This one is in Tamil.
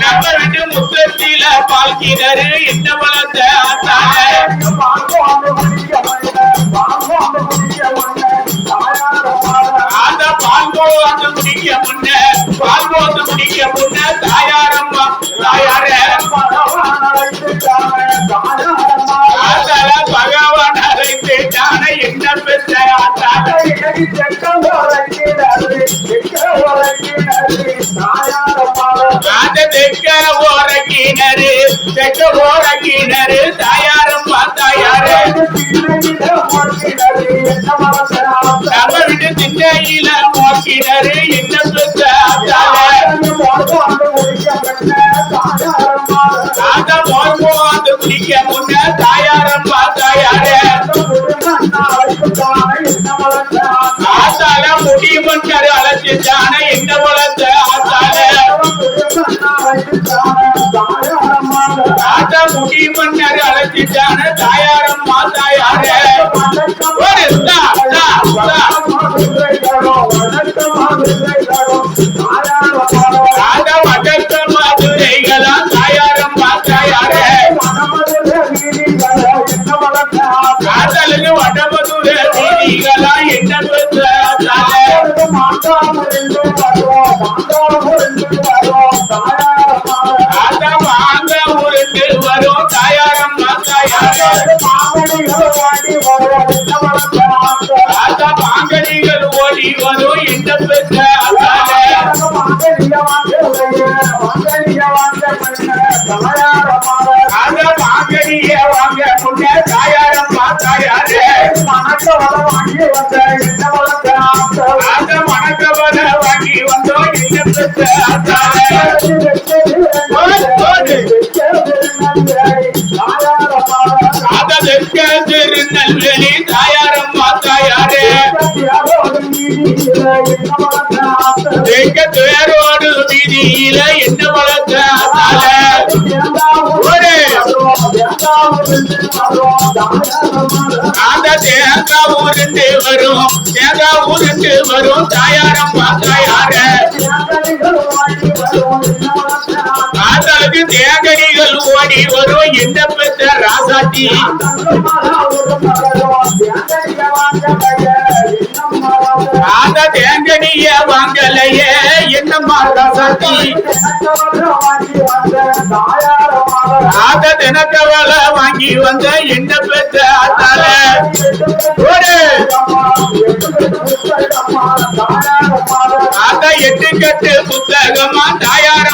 நம்ம வீட்டு முத்தத்தில பால்கிணறு என்ன வளர்ந்த ஆத்தால அந்த பால் போது முடிக்க முன்ன பால் போது முடிக்க முன்ன தாயாரம்மா தாயார. ஆத்தால பகவான் அழைத்துட்டான என்ன பெற்ற தெக்க ஓர கிணறு தெக்க ஓர கிணறு தாயாரம்மா தாயாரு நம்ம வீட்டு திண்ணையில மோக்கிணறு என்ன சொத்த அந்த மோர் அந்த குடிக்க முன்ன தாயாரம் பார்த்தாயாரு ஆத்தால முடி மன்னர் அழைச்சிட்டான என்ன வளர்த்த? முடி மன்னர் அழைச்சிட்டான தாயாரம் தாயாரு ஒரு தா, தா, தா. ஆத்தா வடக்க மதுரைகளா தாயாரம்மா தாயாரு ஆத்தாளுக்கு வடமதுர வீதிகளா என்ன பெற்ற ஆத்தால தாயாரு ஓடி வரும் என்ன பெற்ற ஆத்தால வாங்க முன்ன தாயாரம்மா தாயாரு ஆத்தா மணக்கவர வாங்கி வந்தோம் என்ன பெற்ற திருநெல்வேலி தாயாரம்மா தாயாரு துயரோடு வீதியில என்ன வளர்த்த ஒரு. அந்த தேங்காய் உருண்டு வரும். தேங்காய் உருண்டு வரும். தாயாரம்மா தாயாரு ஆத்தாளுக்கு தேங்கடிகள் ஓடி வரும். என்ன பெற்ற ராசாத்தி? அந்த தேங்கடிய வாங்கலையே. என்னம்மா ராசாத்தி? ஆத தினக்கவல வாங்கி வந்த என்ன பெற்ற ஆத்தால ஒரு ஆத எட்டு கட்டு புத்தகமா தாயார்.